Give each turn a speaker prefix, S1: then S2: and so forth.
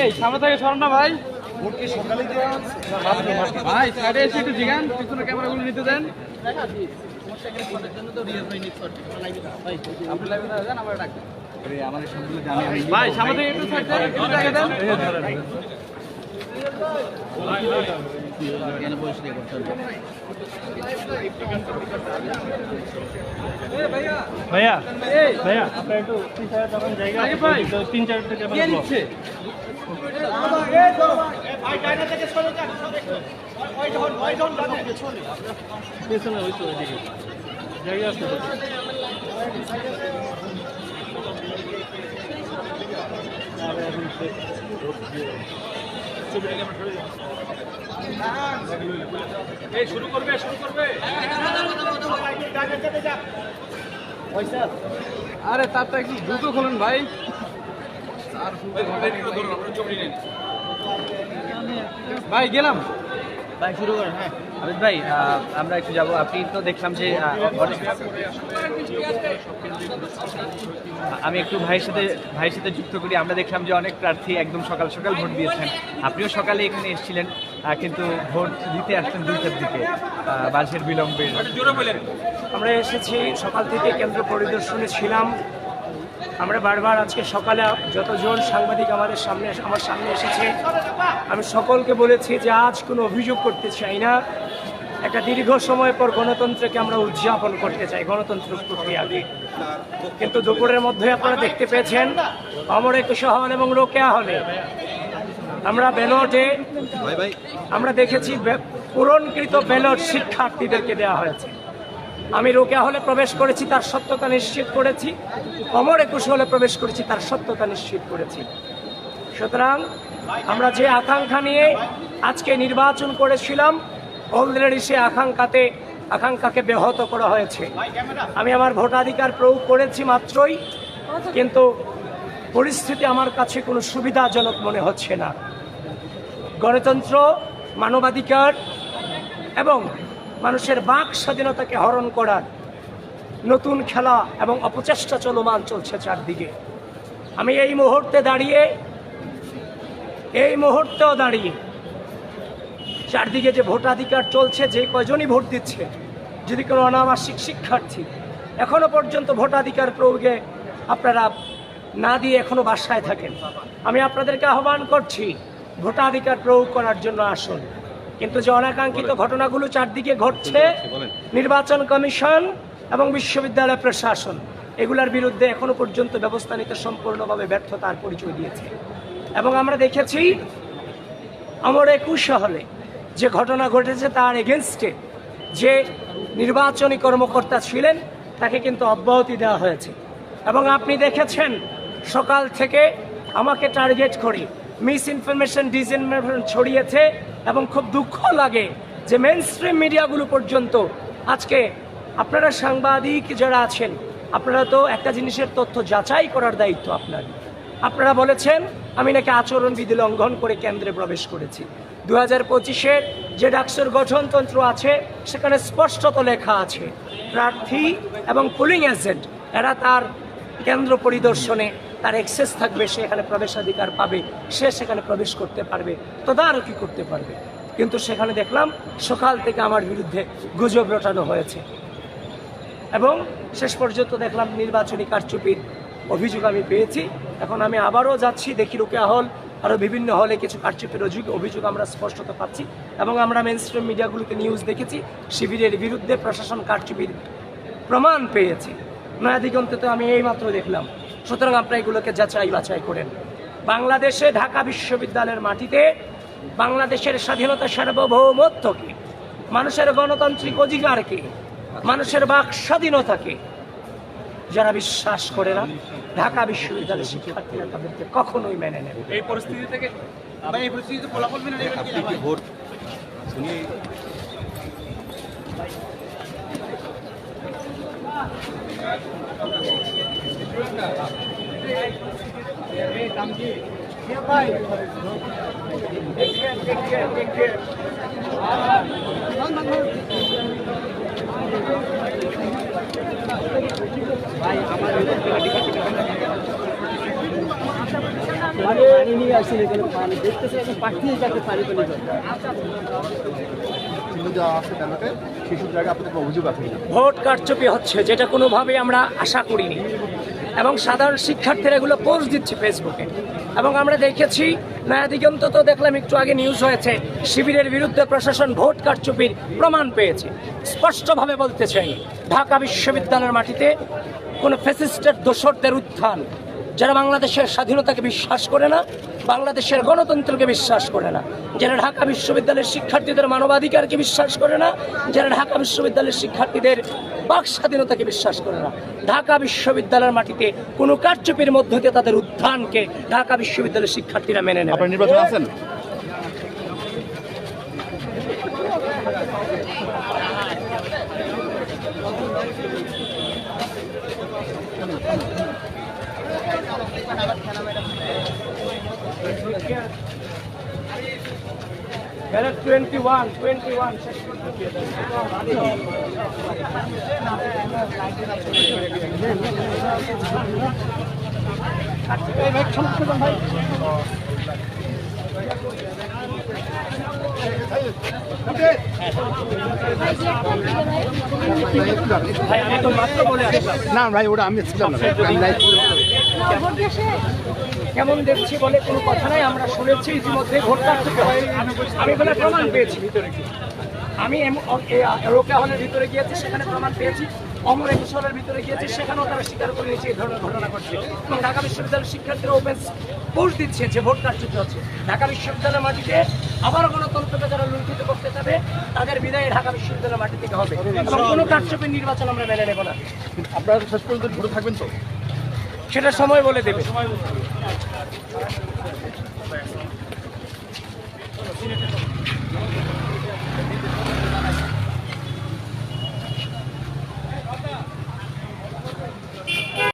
S1: আমরা সামনে থেকে সর না ভাই। ভাই সাইডে এসে একটু জিগান পিছনে ক্যামেরাগুলো নিতে দেন। ভাই সামনে থেকে একটু সাইড দেন ভাইয়া। ভাইয়া আপনার একটু তিন চার পেছনে ওই তো জায়গা আছে। এই শুরু করবে শুরু করবে। আরে তারটা একটু দ্রুত খোলেন ভাই। ভাই গেলাম।
S2: ভাই শুরু করেন হ্যাঁ। আবিদ ভাই আমরা একটু যাব। আপনি তো দেখলাম যে আমি একটু ভাইয়ের সাথে ভাইয়ের সাথে যুক্ত করি। আমরা দেখলাম যে অনেক প্রার্থী একদম সকাল সকাল ভোট দিয়েছেন। আপনিও সকালে এখানে এসেছিলেন কিন্তু ভোট দিতে আসছেন দুইটার দিকে বাসের বিলম্বে।
S3: আমরা এসেছি, সকাল থেকে কেন্দ্র পরিদর্শনে ছিলাম। আমরা বারবার আজকে সকালে যতজন সাংবাদিক আমাদের সামনে আমার সামনে এসেছে। আমি সকলকে বলেছি যে আজ কোনো অভিযোগ করতে চাই না। একটা দীর্ঘ সময় পর গণতন্ত্রকে আমরা উদযাপন করতে চাই গণতন্ত্র প্রক্রিয়াকে কিন্তু দুপুরের মধ্যে আপনারা দেখতে পেয়েছেন, অমর একুশে হল এবং রোকেয়া হলে। আমরা ব্যালটে, আমরা দেখেছি পূরণকৃত ব্যালট শিক্ষার্থীদেরকে দেওয়া হয়েছে। আমি রোকেয়া হলে প্রবেশ করেছি, তার সত্যতা নিশ্চিত করেছি। অমর একুশ হলে প্রবেশ করেছি, তার সত্যতা নিশ্চিত করেছি। সুতরাং আমরা যে আকাঙ্ক্ষা নিয়ে আজকে নির্বাচন করেছিলাম অলরেডি সে আকাঙ্ক্ষাতে, আকাঙ্ক্ষাকে ব্যাহত করা হয়েছে। আমি আমার ভোটাধিকার প্রয়োগ করেছি মাত্রই, কিন্তু পরিস্থিতি আমার কাছে কোনো সুবিধাজনক মনে হচ্ছে না। গণতন্ত্র, মানবাধিকার এবং মানুষের বাক স্বাধীনতাকে হরণ করার নতুন খেলা এবং অপচেষ্টা চলমান চলছে চারদিকে। আমি এই মুহূর্তে দাঁড়িয়ে, এই মুহূর্তেও দাঁড়িয়ে চারদিকে যে ভোটাধিকার চলছে যে কয়জনই ভোট দিচ্ছে যদি কোনো অনাবাসিক শিক্ষার্থী এখনও পর্যন্ত ভোটাধিকার প্রয়োগে আপনারা না দিয়ে এখনও বাসায় থাকেন আমি আপনাদেরকে আহ্বান করছি ভোটাধিকার প্রয়োগ করার জন্য আসুন। কিন্তু যে অনাকাঙ্ক্ষিত ঘটনাগুলো চারদিকে ঘটছে নির্বাচন কমিশন এবং বিশ্ববিদ্যালয় প্রশাসন এগুলোর বিরুদ্ধে এখনও পর্যন্ত ব্যবস্থা নিতে সম্পূর্ণভাবে ব্যর্থতার পরিচয় দিয়েছে। এবং আমরা দেখেছি আমার একুশ হলে যে ঘটনা ঘটেছে তার এগেনস্টে যে নির্বাচনী কর্মকর্তা ছিলেন, তাকে কিন্তু অব্যাহতি দেওয়া হয়েছে। এবং আপনি দেখেছেন, সকাল থেকে আমাকে টার্গেট করে। মিস ইনফরমেশন ডিসইনফরমেশন ছড়িয়েছে এবং খুব দুঃখ লাগে যে মেন স্ট্রিম মিডিয়াগুলো পর্যন্ত আজকে আপনারা সাংবাদিক যারা আছেন, আপনারা তো একটা জিনিসের তথ্য যাচাই করার দায়িত্ব আপনার। আপনারা বলেছেন, আমি নাকি আচরণবিধি লঙ্ঘন করে কেন্দ্রে প্রবেশ করেছি। দু হাজার পঁচিশের যে ডাকসুর গঠনতন্ত্র আছে, সেখানে স্পষ্টত লেখা আছে, প্রার্থী এবং পুলিং এজেন্ট এরা তার কেন্দ্র পরিদর্শনে তার এক্সেস থাকবে, সে এখানে প্রবেশাধিকার পাবে, সে সেখানে প্রবেশ করতে পারবে, তদারকি করতে পারবে। কিন্তু সেখানে দেখলাম, সকাল থেকে আমার বিরুদ্ধে গুজব রটানো হয়েছে। এবং শেষ পর্যন্ত দেখলাম, নির্বাচনী কারচুপির অভিযোগ আমি পেয়েছি। এখন আমি আবারও যাচ্ছি, দেখি রোকেয়া হল আরও বিভিন্ন হলে কিছু কারচুপির অভিযোগ অভিযোগ আমরা স্পষ্টত পাচ্ছি এবং আমরা মেন স্ট্রিম মিডিয়াগুলোকে নিউজ দেখেছি। শিবিরের বিরুদ্ধে প্রশাসন কারচুপির প্রমাণ পেয়েছি। নয়াদিগন্তে তো আমি এইমাত্র দেখলাম। সুতরাং আপনারা এগুলোকে যাচাই বাছাই করেন। বাংলাদেশে ঢাকা বিশ্ববিদ্যালয়ের মাটিতে বাংলাদেশের স্বাধীনতা সার্বভৌমত্বকে, মানুষের গণতান্ত্রিক অধিকারকে, মানুষের বাক স্বাধীনতাকে যারা বিশ্বাস করে না ঢাকা বিশ্ববিদ্যালয়ের শিক্ষার্থীরা তাদেরকে কখনোই মেনে নেবে
S1: এই পরিস্থিতি থেকে
S2: ভাই এই পরিস্থিতিতে ফলাফল মেনে নেবেন কি? না ভাই?
S4: অভিযোগ
S3: ভোট কারচুপি হচ্ছে যেটা কোনোভাবেই আমরা আশা করিনি। এবং সাধারণ শিক্ষার্থীরা এগুলো পোস্ট দিচ্ছে ফেসবুকে। এবং আমরা দেখেছি নয়া দিগন্ত তো দেখলাম একটু আগে নিউজ হয়েছে শিবিরের বিরুদ্ধে প্রশাসন ভোট কারচুপির প্রমাণ পেয়েছে। স্পষ্টভাবে বলতে চাই ঢাকা বিশ্ববিদ্যালয়ের মাটিতে কোনো ফ্যাসিস্টের দোসরদের উত্থান যারা বাংলাদেশের স্বাধীনতাকে বিশ্বাস করে না, বাংলাদেশের গণতন্ত্রকে বিশ্বাস করে না, যারা ঢাকা বিশ্ববিদ্যালয়ের শিক্ষার্থীদের মানবাধিকারকে বিশ্বাস করে না, যারা ঢাকা বিশ্ববিদ্যালয়ের শিক্ষার্থীদের বাক স্বাধীনতাকে বিশ্বাস করে না। ঢাকা বিশ্ববিদ্যালয়ের মাটিতে কোনো কারচুপির মধ্য দিয়ে তাদের উত্থানকে ঢাকা বিশ্ববিদ্যালয়ের শিক্ষার্থীরা মেনে
S4: নেয় আছেন?
S3: টোয়েন্টি ওয়ান টোয়েন্টি ওয়ান ভাই বলে আসলাম
S4: না ভাই ওটা আমি ছিলাম না। আমি
S3: কেমন দেখছি বলে কোনো কথা নাই। আমরা শুনেছি ইতিমধ্যে আমি এখানে প্রমাণ পেয়েছি ভিতরে আমি রোকেয়া হলের ভিতরে গিয়েছি, সেখানে প্রমাণ পেয়েছি। অমর একুশ ভিতরে গিয়েছি, সেখানেও তারা স্বীকার করে নিয়েছে এই ধরনের ঘটনা ঘটছে। এবং ঢাকা বিশ্ববিদ্যালয়ের শিক্ষার্থীরা ওপেন পোস্ট দিচ্ছে যে ভোট কারচুপি হচ্ছে। ঢাকা বিশ্ববিদ্যালয়ের মাটিতে আবার গণতন্ত্রকে যারা লুণ্ঠিত করতে যাবে তাদের বিদায় ঢাকা বিশ্ববিদ্যালয়ের মাটি থেকে হবে। এবং কোনো কারচুপির নির্বাচন আমরা মেনে নেব না।
S4: আপনারা শেষ পর্যন্ত ঘুরে থাকবেন তো?
S3: সেটা সময় বলে দেবে।